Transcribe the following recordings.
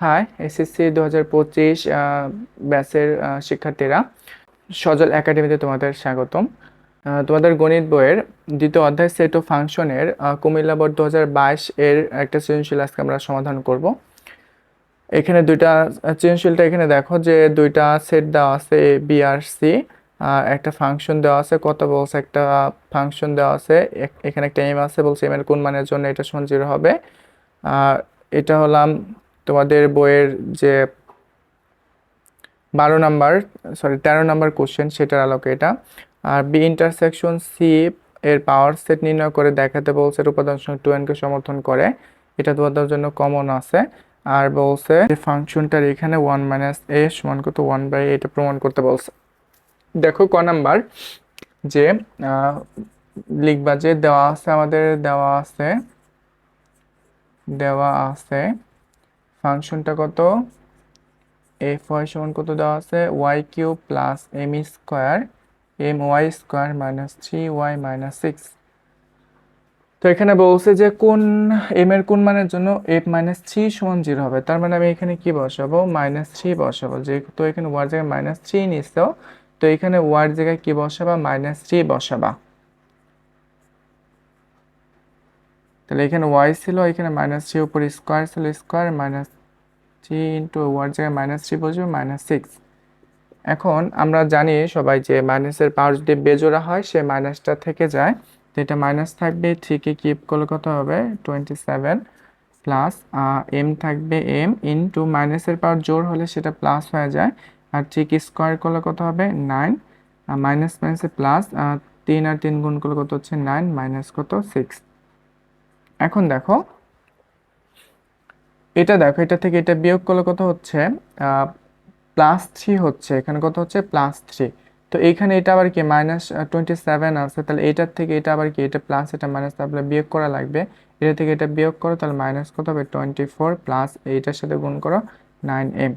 High SSC দু হাজার পঁচিশ ব্যাচের আহ, শিক্ষার্থীরা। সজল একাডেমিতে তোমাদের স্বাগতম। তোমাদের গণিত বইয়ের দ্বিতীয় অধ্যায় সেট ও ফাংশনের কুমিল্লা বোর্ড দু হাজার বাইশ এর একটা সৃজনশীল আজকে আমরা সমাধান করব। এখানে দুইটা সৃজনশীলটা এখানে দেখো যে দুইটা সেট দেওয়া আছে এ বি আর সি একটা ফাংশন দেওয়া আছে কত বলছে একটা ফাংশন দেওয়া আছে এখানে একটা এম আছে বলছে এম এর কোন মানের জন্য এটা সমান জিরো হবে। এটা হলাম তোমাদের বইয়ের যে বারো নাম্বার সরি তেরো নাম্বার কোশ্চেন সেটার আলোকে এটা। আর বি ইন্টারসেকশন সি এর পাওয়ার সেট নির্ণয় করে দেখাতে বলছে উপাদান সংখ্যা টু এনকে সমর্থন করে। এটা তোমাদের জন্য কমন আছে। আর বলছে যে ফাংশনটার এখানে ওয়ান মাইনাস এ সমান কত ওয়ান বাই এটা প্রমাণ করতে বলছে। দেখো ক নাম্বার, যে লিখবা যে দেওয়া আছে আমাদের, দেওয়া আছে দেওয়া আছে ফাংশনটা কত? এফ ওয়াই সমান কত দেওয়া আছে? Y cube plus M square M Y square minus three Y minus six তো এখানে বলছে যে কোন এম এর কোন মানের জন্য এফ মাইনাস থ্রি সমান জিরো হবে? তার মানে আমি এখানে কি বসাবো? মাইনাস থ্রি বসাবো। যেহেতু এখানে ওয়ার জায়গায় মাইনাস থ্রি নিছো, তো এখানে ওয়ার জায়গায় কি বসাবা? Minus three বসাবা। তাহলে এখানে ওয়াই ছিল, এখানে মাইনাস থ্রি উপর স্কোয়ার ছিল, স্কোয়ার মাইনাস থ্রি ইন্টু ওয়ার জায়গায় মাইনাস থ্রি বসবে মাইনাস সিক্স এখন আমরা জানি সবাই যে মাইনাসের পাওয়ার যদি বেজোড়া হয়, সে মাইনাসটা থেকে যায়। তো এটা মাইনাস থাকবে থ্রিকে কিপ করলে কত হবে? টোয়েন্টি সেভেন প্লাস এম থাকবে এম ইন্টু মাইনাসের পাওয়ার জোর হলে সেটা প্লাস হয়ে যায়। আর থ্রিকে স্কোয়ার করলে কত হবে? নাইন মাইনাস মাইনাসে প্লাস তিন আর তিন গুণ করলে কত হচ্ছে? নাইন মাইনাস কত? সিক্স এখন দেখো এটা দেখো, এটা থেকে এটা বিয়োগ করলে কত হচ্ছে? প্লাস থ্রি হচ্ছে। এখানে কত হচ্ছে? প্লাস থ্রি তো এইখানে এটা আবার কি? মাইনাস টোয়েন্টি সেভেন আছে। তাহলে এটার থেকে এটা আবার কি? এটা প্লাস এটা মাইনাস তারপরে বিয়োগ করা লাগবে। এটা থেকে এটা বিয়োগ করো, তাহলে মাইনাস কত হবে? টোয়েন্টি ফোর প্লাস এইটার সাথে গুণ করো নাইন এম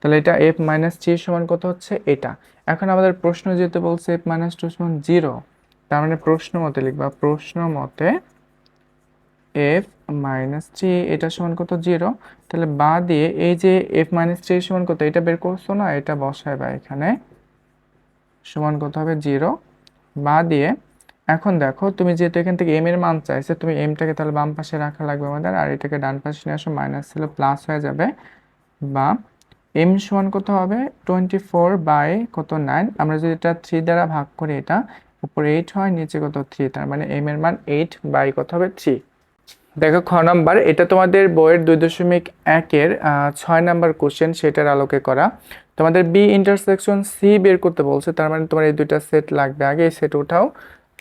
তাহলে এটা এফ মাইনাস থ্রি সমান কত হচ্ছে? এটা। এখন আমাদের প্রশ্ন যেহেতু বলছে এফ মাইনাস টু সমান জিরো তার মানে প্রশ্ন মতে লিখবা, প্রশ্ন মতে এফ মাইনাস থ্রি এটা সমান কত? জিরো তাহলে বা দিয়ে এই যে এফ মাইনাস থ্রি সমান কত? এটা বের করছ না? এটা বসায় বা এখানে। সমান কত হবে? জিরো বা দিয়ে, এখন দেখো, তুমি যেহেতু এখান থেকে এম এর মান চাইছে, তুমি এমটাকে তাহলে বাম পাশে রাখা লাগবে আমাদের, আর এটাকে ডান পাশে নিয়ে আসো মাইনাস ছিল প্লাস হয়ে যাবে। বা এম সমান কত হবে? টোয়েন্টি ফোর বাই কত? নাইন আমরা যদি এটা থ্রি দ্বারা ভাগ করি, এটা উপরে এইট হয়, নিচে কত? থ্রি তার মানে এম এর মান এইট বাই কত হবে? থ্রি দেখো, খ নাম্বার, এটা তোমাদের বইয়ের দুই দশমিক একের ছয় নাম্বার কোশ্চেন সেটার আলোকে করা। তোমাদের বি ইন্টারসেকশন সি বের করতে বলছে, তার মানে তোমার এই দুইটা সেট লাগবে আগে, এই সেট উঠাও।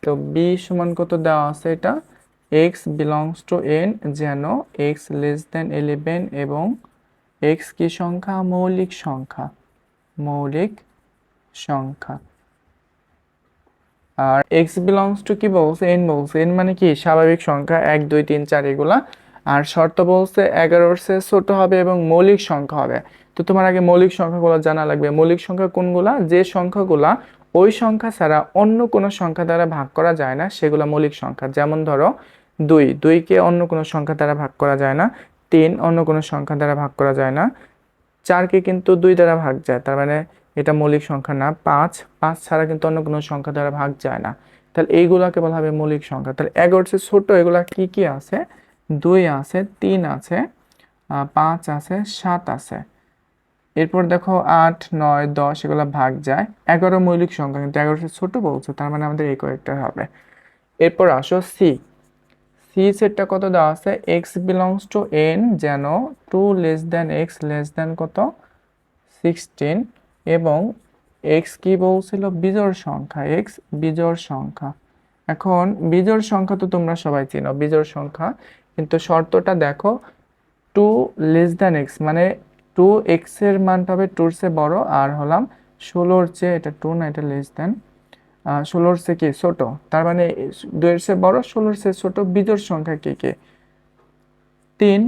তো বি সমান কত দেওয়া আছে এটা? এক্স বিলংস টু এন যেন এক্স লেস দেন ইলেভেন এবং এক্স কি সংখ্যা? মৌলিক সংখ্যা। মৌলিক সংখ্যা। আর এক্স বিলংস টু কি বলছে? এন বলছে। এন মানে কি? স্বাভাবিক সংখ্যা এক, দুই, তিন, চার এগুলা। আর শর্ত বলছে এগারোর সে ছোট হবে এবং মৌলিক সংখ্যা হবে। তো তোমার আগে মৌলিক সংখ্যাগুলো জানা লাগবে। মৌলিক সংখ্যা কোনগুলা? যে সংখ্যাগুলা ওই সংখ্যা ছাড়া অন্য কোনো সংখ্যা দ্বারা ভাগ করা যায় না, সেগুলো মৌলিক সংখ্যা। যেমন ধরো, দুই। দুইকে অন্য কোনো সংখ্যা দ্বারা ভাগ করা যায় না। তিন অন্য কোনো সংখ্যা দ্বারা ভাগ করা যায় না। চারকে কিন্তু দুই দ্বারা ভাগ যায়। তার মানে এটা মৌলিক সংখ্যা না, পাঁচ পাঁচ ছাড়া কিন্তু অন্য কোনো সংখ্যা দ্বারা ভাগ যায় না। তাহলে এইগুলাকে বলা হবে মৌলিক সংখ্যা। তাহলে এগারোর চেয়ে ছোট এগুলা কি কি আছে? দুই আছে, তিন আছে পাঁচ আছে, সাত আছে। এরপর দেখো আট, নয়, দশ, এগুলো ভাগ যায়। এগারো মৌলিক সংখ্যা, কিন্তু এগারোর চেয়ে ছোট বলছে, তার মানে আমাদের এই কয়েকটা হবে। এরপর আসো সি সি সেটটা কত দেওয়া আছে? এক্স বিলংস টু এন যেন two less than X less than কত? সিক্সটিন এবং এক্স কি বলছিল? বিজোড় সংখ্যা এক্স বিজোড় সংখ্যা। এখন বিজোড় সংখ্যা তো তোমরা সবাই চেনো, বিজোড় সংখ্যা। কিন্তু শর্তটা দেখো টু লেস দ্যান এক্স মানে টু এক্সের মান পাবে টুর চেয়ে বড়, আর হলাম ষোলোর চেয়ে, এটা টু না, এটা লেস দেন ষোলোর চেয়ে কি? ছোট। তার মানে দুইয়ের চেয়ে বড়, ষোলোর চেয়ে ছোট বিজোড় সংখ্যা কি কি? তিন,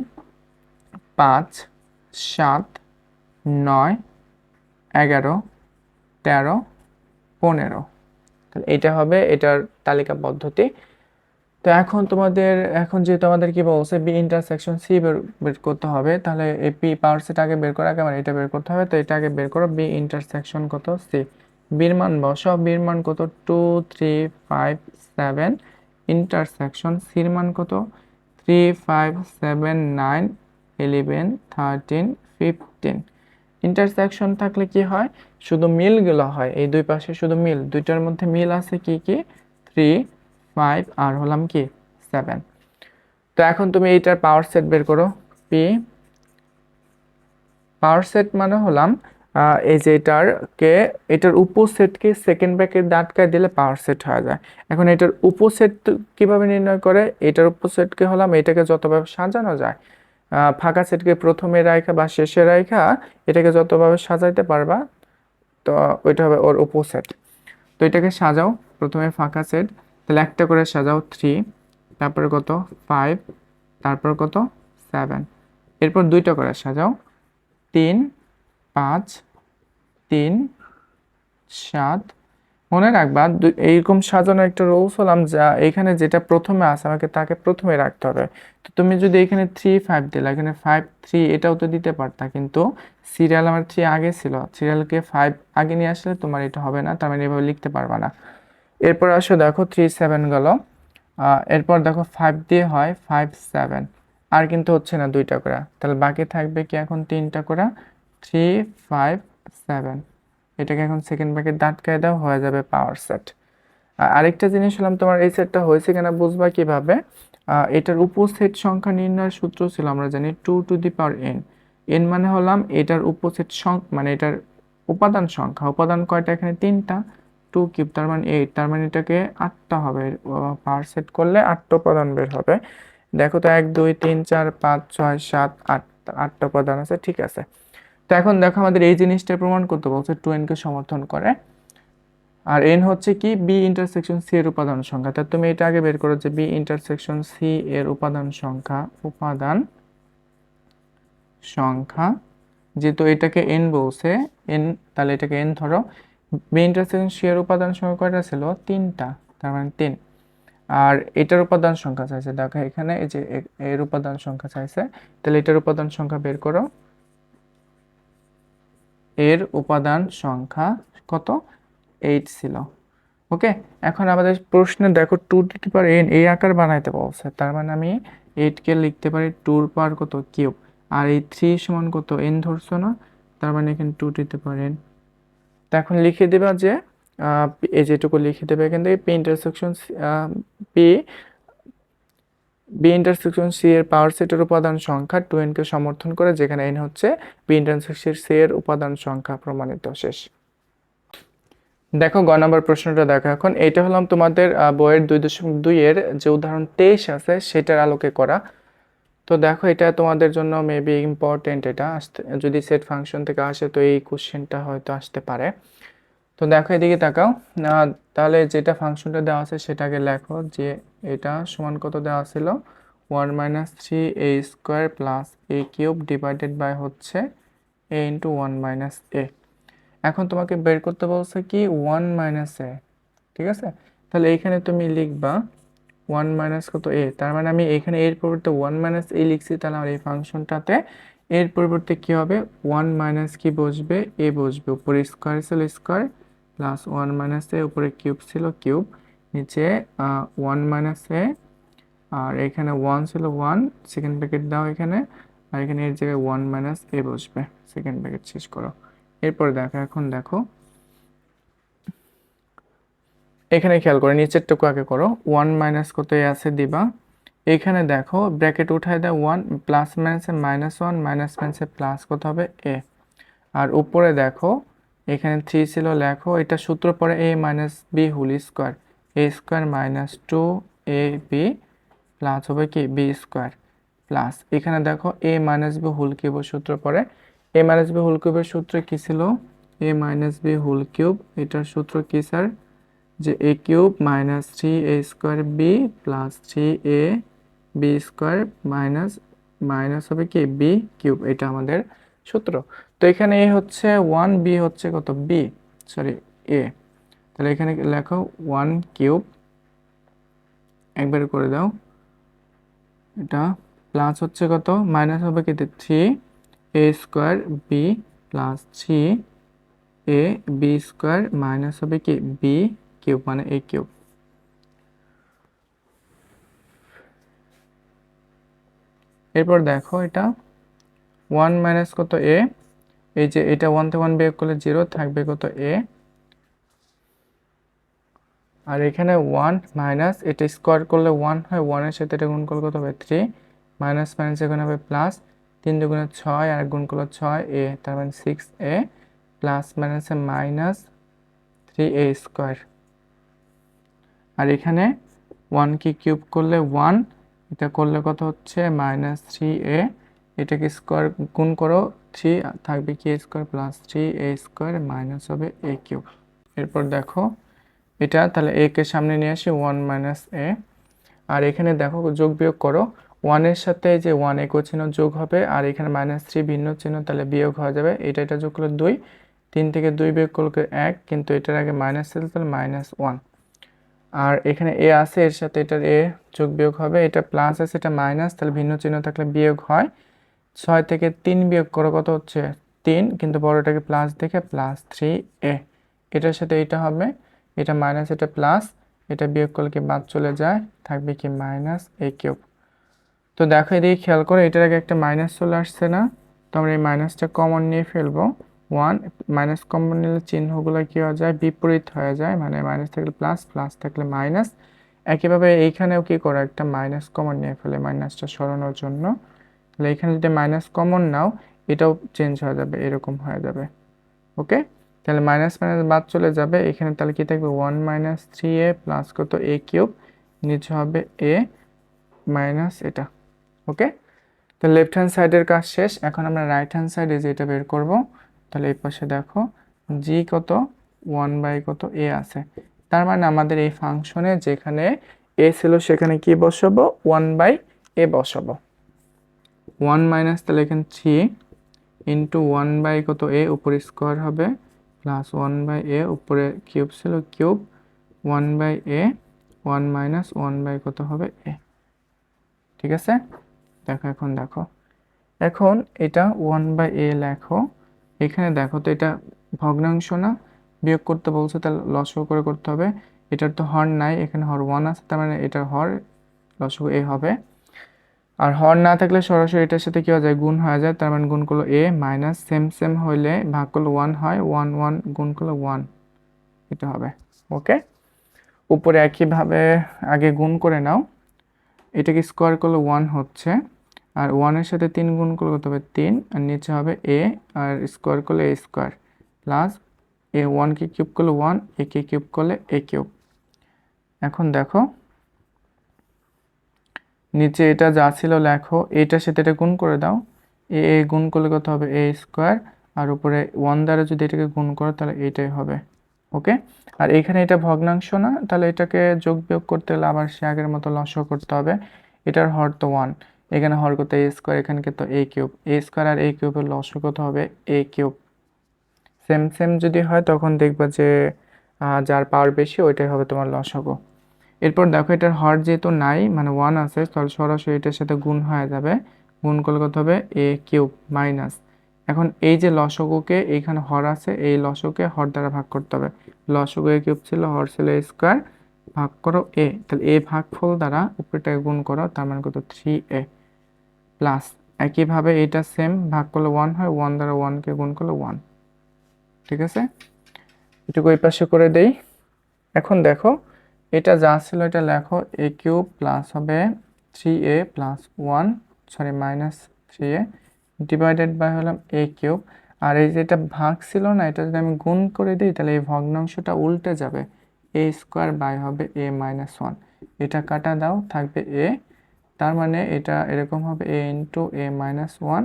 পাঁচ, সাত, নয় এগারো, তেরো, পনেরো। তাহলে এটা হবে এটার তালিকা পদ্ধতি। তো এখন তোমাদের, এখন যেহেতু আমাদের কি বলছে বি ইন্টারসেকশন সি বের বের করতে হবে, তাহলে এই পি পাওয়ার সেট আগে বের করার আগে আমার এটা বের করতে হবে, তো এটা আগে বের করো বি ইন্টারসেকশন কত? সি বির মান বসো বির মান কত? Two three five seven intersection সির মান কত? Three five seven nine eleven thirteen fifteen intersection থাকলে কি হয়? শুধু মিলগুলো হয়। এই দুই পাশে শুধু মিল। দুইটার মধ্যে মিল আছে কি কি? থ্রি ফাইভ আর হলাম কি? সেভেন তো এখন তুমি এইটার পাওয়ার সেট বের করো। পি পাওয়ার সেট মানে হলাম এই যে এটারকে এটার উপসেটকে সেকেন্ড ব্র্যাকেট দাঁটকায় দিলে পাওয়ার সেট হয়ে যায়। এখন এটার উপসেট কীভাবে নির্ণয় করে? এটার উপসেটকে হলাম, এটাকে যতভাবে সাজানো যায় ফাঁকা সেটকে প্রথমে রাখা বা শেষে রাখা এটাকে যতভাবে সাজাইতে পারবা, তো ওইটা হবে ওর উপসেট তো এটাকে সাজাও, প্রথমে ফাঁকা সেট, তাহলে একটা করে সাজাও থ্রি তারপরে কত? ফাইভ তারপর কত? সেভেন এরপর দুইটা করে সাজাও, তিন, পাঁচ, তিন, সাত মনে রাখবা এইরকম সাজানো একটা রুলস হলাম যা এখানে যেটা প্রথমে আছে, আমাকে তাকে প্রথমে রাখতে হবে। তো তুমি যদি এখানে থ্রি ফাইভ দিলে, এখানে ফাইভ থ্রি এটাও তো দিতে পারতা, কিন্তু সিরিয়াল আমার থ্রি আগে ছিল। সিরিয়ালকে ফাইভ আগে নিয়ে আসলে তোমার এটা হবে না, তার মানে এভাবে লিখতে পারবা না। এরপর আসো দেখো থ্রি সেভেন গেল। এরপর দেখো ফাইভ দিয়ে হয় ফাইভ সেভেন আর কিন্তু হচ্ছে না দুইটা করে। তাহলে বাকি থাকবে কি এখন তিনটা করে? থ্রি ফাইভ সেভেন এটাকে এখন সেকেন্ড ব্র্যাকেট দাঁতকায় দাও, হয়ে যাবে পাওয়ার সেট আরেকটা জিনিস হলাম, তোমার এই সেটটা হয়েছে কিনা বুঝবা কীভাবে? এটার উপসেট সংখ্যা নির্ণয়ের সূত্র ছিল, আমরা জানি two two the power N N মানে হলাম এটার উপসেট সংখ্যা মানে এটার উপাদান সংখ্যা। উপাদান কয়টা? এখানে তিনটা। টু কিউব তার মানে এইট তার মানে এটাকে আটটা হবে। পাওয়ার সেট করলে আটটা উপাদান বের হবে। দেখো তো, এক, দুই, তিন, চার, পাঁচ, ছয়, সাত, আট, আটটা উপাদান আছে, ঠিক আছে। তো এখন দেখো আমাদের এই জিনিসটা প্রমাণ করতে বলছে টু এনকে সমর্থন করে। আর এন হচ্ছে কি বি ইন্টারসেকশন সি এর উপাদান সংখ্যা। তা তুমি এটা আগে বের করো যে বি ইন্টারসেকশন সি এর উপাদান সংখ্যা উপাদান সংখ্যা, যেহেতু এটাকে এন বলছে এন তাহলে এটাকে এন ধরো। বি ইন্টারসেকশন সি এর উপাদান সংখ্যা কয়টা ছিল? তিনটা, তার মানে তিন। আর এটার উপাদান সংখ্যা চাইছে, দেখো এখানে এই যে এর উপাদান সংখ্যা চাইছে, তাহলে এটার উপাদান সংখ্যা বের করো। এর উপাদান সংখ্যা কত? এইট ছিল। ওকে এখন আমাদের প্রশ্নে দেখো টু টু পার এন এই আকার বানাইতে বলছে। তার মানে আমি এইটকে লিখতে পারি টুর পার কত? কিউব আর এই থ্রি সমান কত? এন ধরছো না? তার মানে এখানে টু দিতে পারেন তো এখন লিখে দেবা যে এই যেটুকু লিখে দেবে এখান থেকে P intersection P B intersection C এর পাওয়ার সেটের উপাদান সংখ্যা টু এনকে সমর্থন করে, যেখানে এন হচ্ছে বি ইন্টারসেকশন সি এর উপাদান সংখ্যা প্রমাণিত শেষ। দেখো, গ নম্বর প্রশ্নটা দেখো এখন। এটা হলাম তোমাদের বইয়ের দুই দশমিক দুই এর যে উদাহরণ তেইশ আছে, সেটার আলোকে করা। তো দেখো, এটা তোমাদের জন্য মেবি ইম্পর্টেন্ট এটা। আসতে, যদি সেট ফাংশন থেকে আসে, তো এই কোশ্চেনটা হয়তো আসতে পারে। তো দেখো এদিকে তাকাও। আহ, তাহলে যেটা ফাংশনটা দেওয়া আছে সেটাকে লেখো যে এটা সমান কত দেওয়া ছিল? One minus three A square plus A cube divided by হচ্ছে A into one minus A. এখন তোমাকে বের করতে বলছে কি? ওয়ান মাইনাস এ ঠিক আছে? তাহলে এখানে তুমি লিখবা ওয়ান মাইনাস কত এ? তার মানে আমি এখানে এর পরিবর্তে ওয়ান মাইনাস এ লিখছি তাহলে আমার এই ফাংশনটাতে এর পরিবর্তে কি হবে? ওয়ান মাইনাস কি বসবে? এ বসবে উপরে স্কোয়ার ছিল square. Plus one minus A উপরে কিউব ছিল কিউব নিচে ওয়ান মাইনাস এ, আর এখানে ওয়ান ছিল ওয়ান সেকেন্ড ব্র্যাকেট দাও এখানে, আর এখানে এর জায়গায় ওয়ান মাইনাস এ বসবে সেকেন্ড ব্র্যাকেট শেষ করো। এরপর দেখো, এখন দেখো, এখানে খেয়াল করো নিচেরটুকু আগে করো ওয়ান মাইনাস এ আছে দিবা? এখানে দেখো ব্র্যাকেট উঠায় দেয় ওয়ান প্লাস মাইনাসে মাইনাস ওয়ান মাইনাস মাইনাসে প্লাস কত হবে? এ আর উপরে দেখো এখানে থ্রি ছিল, লেখো, এটা সূত্র পরে A minus B whole square A square minus two A B plus হবে কি? বি স্কোয়ার প্লাস এখানে দেখো এ মাইনাস বি হোল কিউবের সূত্র পরে এ মাইনাস বি হোল কিউবের সূত্র কি ছিল? A minus B whole cube এটার সূত্র কি স্যার যে A cube minus three A square B plus three A B square minus minus হবে কি? বি কিউব এটা আমাদের সূত্র। তো এখানে এ হচ্ছে ওয়ান, বি হচ্ছে কত? B, sorry, A. তাহলে এখানে লেখো ওয়ান কিউব। একবারে করে দাও। এটা প্লাস হচ্ছে কত? মাইনাস হবে কেটে three, A square, B plus three, A, B square, minus হবে কি? বি কিউব মানে এ কিউব। এরপর দেখো এটা। ওয়ান মাইনাস কত? এ। এই যে এটা ওয়ান থেকে ওয়ান বিয়োগ করলে জিরো থাকবে কত এ আর এখানে ওয়ান মাইনাস এটা স্কোয়ার করলে ওয়ান হয় ওয়ানের সাথে এটা গুণ করলে কত হবে? থ্রি মাইনাস মাইনাস এখানে হবে প্লাস তিন দুগুণে ছয় আর গুণ করলে ছয় এ তার মানে সিক্স এ প্লাস মাইনাসে মাইনাস থ্রি এ স্কোয়ার আর এখানে ওয়ান কি কিউব করলে ওয়ান এটা করলে কত হচ্ছে? মাইনাস থ্রি এ এটাকে স্কোয়ার গুণ করো থ্রি থাকবে কি square plus three A square minus হবে এ কিউব। এরপর দেখো, এটা তাহলে এ কে সামনে নিয়ে আসি, ওয়ান মাইনাস এ। আর এখানে দেখো, যোগ বিয়োগ করো ওয়ানের সাথে যে ওয়ান একো চিহ্ন যোগ হবে, আর এখানে মাইনাস থ্রি ভিন্ন চিহ্ন, তাহলে বিয়োগ হয়ে যাবে। এটা এটা যোগ করলে দুই, তিন থেকে দুই বিয়োগ করলে এক, কিন্তু এটার আগে মাইনাস ছিল তাহলে মাইনাস ওয়ান। আর এখানে এ আছে, এর সাথে এটার এ যোগ বিয়োগ হবে, এটা প্লাস আছে, এটা মাইনাস, তাহলে ভিন্ন চিহ্ন থাকলে বিয়োগ হয়। ছয় থেকে তিন বিয়োগ করো, কত হচ্ছে? তিন, কিন্তু বড়টাকে প্লাস দেখে প্লাস থ্রি এ। এটার সাথে এটা হবে, এটা মাইনাস এটা প্লাস এটা বিয়োগ করলে কি বাদ চলে যায়? থাকবে কি মাইনাস এ কিউব তো দেখো এদিকে খেয়াল করে, এটার আগে একটা মাইনাস চলে আসছে না। তো আমরা এই মাইনাসটা কমন নিয়ে ফেলব। ওয়ান মাইনাস কমন নিলে চিহ্নগুলো কী হয়ে যায়? বিপরীত হয়ে যায় মানে মাইনাস থাকলে প্লাস প্লাস থাকলে মাইনাস একইভাবে এইখানেও কি করো, একটা মাইনাস কমন নিয়ে ফেলে মাইনাসটা সরানোর জন্য। তাহলে এখানে যদি মাইনাস কমন নাও, এটাও চেঞ্জ হয়ে যাবে, এরকম হয়ে যাবে। ওকে তাহলে মাইনাস মাইনাস বাদ চলে যাবে, এখানে তাহলে কি থাকবে? One minus three A plus কত? এ কিউব নিচে হবে এ মাইনাস এটা। ওকে তো লেফট হ্যান্ড সাইডের কাজ শেষ। এখন আমরা রাইট হ্যান্ড সাইডে যেটা বের করব, তাহলে এই পাশে দেখো জি কত? ওয়ান বাই কত? এ আছে। তার মানে আমাদের এই ফাংশনে যেখানে এ ছিল সেখানে কি বসাবো? ওয়ান বাই এ বসাবো। ওয়ান মাইনাস তাহলে এখানে থ্রি ইন্টু ওয়ান বাই কত এ উপরে স্কোয়ার হবে প্লাস ওয়ান বাই এ উপরে কিউব ছিল cube one by A one minus one by কত হবে এ ঠিক আছে? দেখো এখন দেখো। এখন এটা ওয়ান বাই এ লেখো। এখানে দেখো তো এটা ভগ্নাংশ না, বিয়োগ করতে বলছে তাহলে লসও করে করতে হবে। এটার তো হর নাই, এখানে হর ওয়ান আছে, তার মানে এটার হর লসও এ হবে। আর হর না থাকলে সরাসরি এটার সাথে কি হয়ে যায়? গুণ হয়ে যায়, তার মানে গুণ করল এ মাইনাস সেম সেম হইলে ভাগ করলে ওয়ান হয় ওয়ান ওয়ান গুণ করলে ওয়ান এটা হবে ওকে উপরে একইভাবে আগে গুণ করে নাও। এটাকে স্কোয়ার করলে ওয়ান হচ্ছে, আর ওয়ানের সাথে তিন গুণ করলে কত হবে? তিন, আর নিচে হবে এ আর স্কোয়ার করলে এ স্কোয়ার প্লাস এ ওয়ানকে কিউব করলে ওয়ান এ কে কিউব করলে এ কিউব এখন দেখো নিচে এটা যা ছিল লেখো এইটার সাথে এটা গুণ করে দাও। এ এ গুণ করলে কত হবে? এ স্কোয়ার। আর উপরে ওয়ান দ্বারা যদি এটাকে গুণ করো, তাহলে এইটাই হবে। ওকে? আর এখানে এটা ভগ্নাংশ না, তাহলে এটাকে যোগ বিয়োগ করতে হলে আবার সে আগের মতো লস করতে হবে। এটার হর তো ওয়ান এখানে হর কত এ স্কোয়ার। এখানে তো এ কিউব। এ স্কোয়ার আর এ কিউবের লস কত হবে? এ কিউব। সেম সেম যদি হয়, তখন দেখবা যে যার পাওয়ার বেশি, ওইটাই হবে তোমার লসগো। এরপর দেখো এটার হর যেহেতু নাই মানে ওয়ান আছে, তাহলে সরাসরি এটার সাথে গুণ হয়ে যাবে। গুণ করলে কত হবে? এ কিউব মাইনাস এখন এই যে লসগুকে এইখানে হর আছে, এই লসকে হর দ্বারা ভাগ করতে হবে। লসগু এ কিউব ছিল, হর ছিল এ স্কোয়ার ভাগ করো এ তাহলে এ ভাগফল দ্বারা উপরেটাকে গুণ করো, তার মানে কত? থ্রি এ প্লাস একইভাবে এটা সেম ভাগ করলে ওয়ান হয় ওয়ান দ্বারা ওয়ানকে গুণ করলে ওয়ান ঠিক আছে? এটুকু এই পাশে করে দেই। এখন দেখো এটা যা ছিল এটা লেখো এ কিউব প্লাস হবে three A plus one sorry minus three A divided by হলাম এ কিউব আর এই যেটা ভাগ ছিল না, এটা যদি আমি গুণ করে দিই, তাহলে এই ভগ্নাংশটা উল্টে যাবে এ স্কোয়ার বাই হবে এ মাইনাস ওয়ান এটা কাটা দাও, থাকবে এ তার মানে এটা এরকম হবে A into A minus one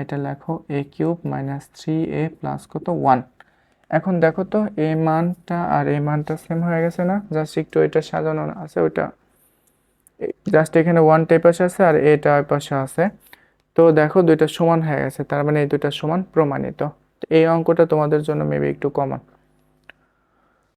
এটা লেখো A cube minus three A plus কত? ওয়ান এখন দেখো তো, এই মানটা আর এই মানটা সেম হয়ে গেছে না? জাস্ট একটু এটা সাজানো আছে ওইটা জাস্ট এখানে ওয়ান টাইপ পাশে আছে আর এটা পাশে আছে। তো দেখো, দুইটা সমান হয়ে গেছে, তার মানে এই দুইটা সমান প্রমাণিত। এই অঙ্কটা তোমাদের জন্য মেবি একটু কমন